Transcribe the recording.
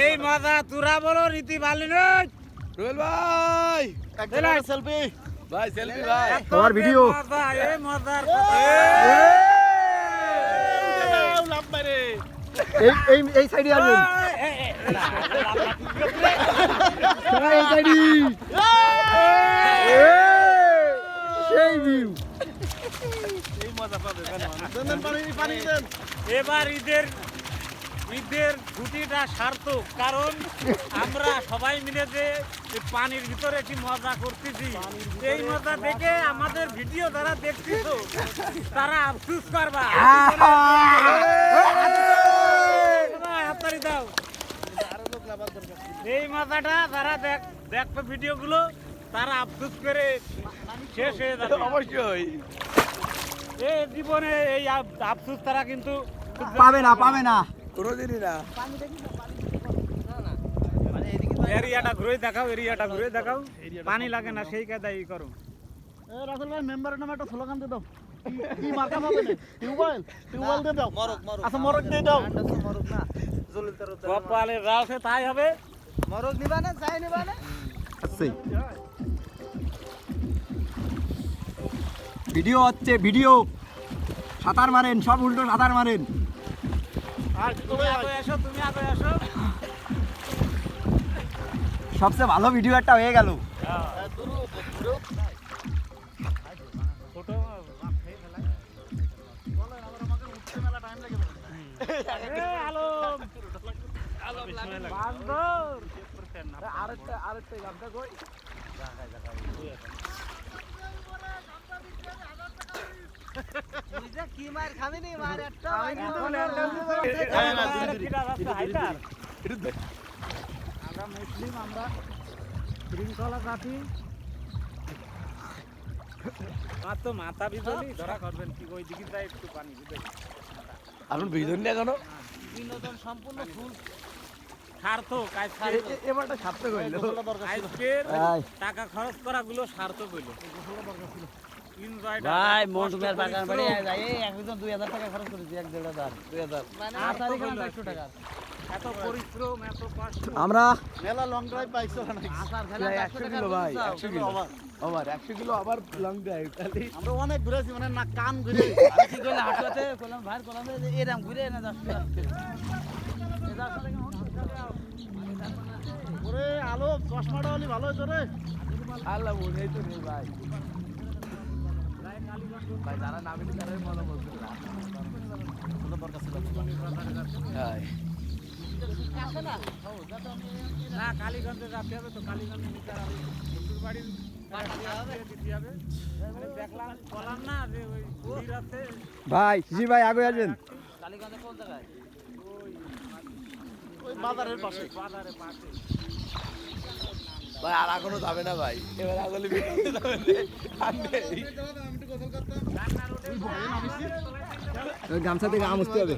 এই মজা তোরা বলো রীতি ভালো নয়। রুবেল ভাই সেলফি ভাই সেলফি ভাই। তোমার ভিডিও। মজা এই! মজার এই! এই! এই সাইডে এই সাইডে সেই ভিউ এবার ঈদের ঈদের ছুটিটা সার্থক কারণ আমরা সবাই মিলে যে পানির ভিতরে কি মজা করতেছি এই মজা দেখে আমাদের ভিডিও যারা দেখতেছ তারা আফসুস করবা। দাও এই মজাটা যারা দেখ দেখবে ভিডিওগুলো তারা আফসুস করে শেষ হয়ে যাবে। অবশ্যই। এই জীবনে এই আফ- আফসোস তারা কিন্তু পাবে না পাবে না। কোনোদিনই না এরিয়াটা ঘুরে দেখাও এরিয়াটা ঘুরে দেখাও। পানি লাগে না সেই কায়দায় ই করো। রাসেল ভাই মেম্বারের নামে একটা স্লোগান দিয়ে দাও। কি- মার্কা পাবে না? টিউবওয়েল টিউবওয়েল দিয়ে দাও। মরক মরক। আচ্ছা মরক দিয়ে দাও। কপালে যাও সে তাই হবে। মরক নিবা না চাই নিবা না। আসছে ভিডিও হচ্ছে ভিডিও। সাঁতার মারেন সব উল্টো সাঁতার মারেন। সবচেয়ে ভালো ভিডিও একটা হয়ে গেল। আরেকটা আরেকটা গামটা কই? কি মার খাবি নি মার একটা আমরা মুসলিম আমরা শৃঙ্খলা জাতি তো মাথা বিজলি ধরা করবেন কি ওই দিকে যাই একটু পানি বিজলি আপনি বিজন না কেন বিনোদন সম্পূর্ণ ফুল সার্থক এবারটা সার্থক হইল। আজকের টাকা খরচ করা গুলো সার্থক হইল। ভাই কষ্ট মন্টু মেয়ের বাগান বাড়ি যাই একজন দুই হাজার টাকা খরচ করেছি এক দেড় হাজার দুই হাজার। মানে তারিখ একশো টাকা। আমরা মেলা লং ড্রাইভ প্রায় একশো কিলো ভাই একশো কিলো। আবার একশো কিলো আবার লং ড্রাইভ খালি। আমরা অনেক ঘুরেছি মানে না কান ঘুরে। আমি কি হাঁটুয়াতে করলাম ভাই করলাম এরম ঘুরে না ওরে আলো চশমাটা হলি ভালো হয়েছে রে। আল্লাহ বলেই তো নেই ভাই। ভাই যারা নামিনি তারাই মজা বলতে হ্যাঁ। না কালীগঞ্জে যেতে হবে তো কালীগঞ্জে নিতে হবে। বাড়ির দিতে হবে। না যে ওই কুড়ির আছে। ভাই শিশির ভাই আগে আসবেন। কালীগঞ্জে কোন জায়গায়? ওই বাজারের পাশে। বাজারে পাশে। ভাই আর এখনও যাবে না ভাই। এবার আগলে বিকেলে যাবে গামছা থেকে আম আসতে হবে।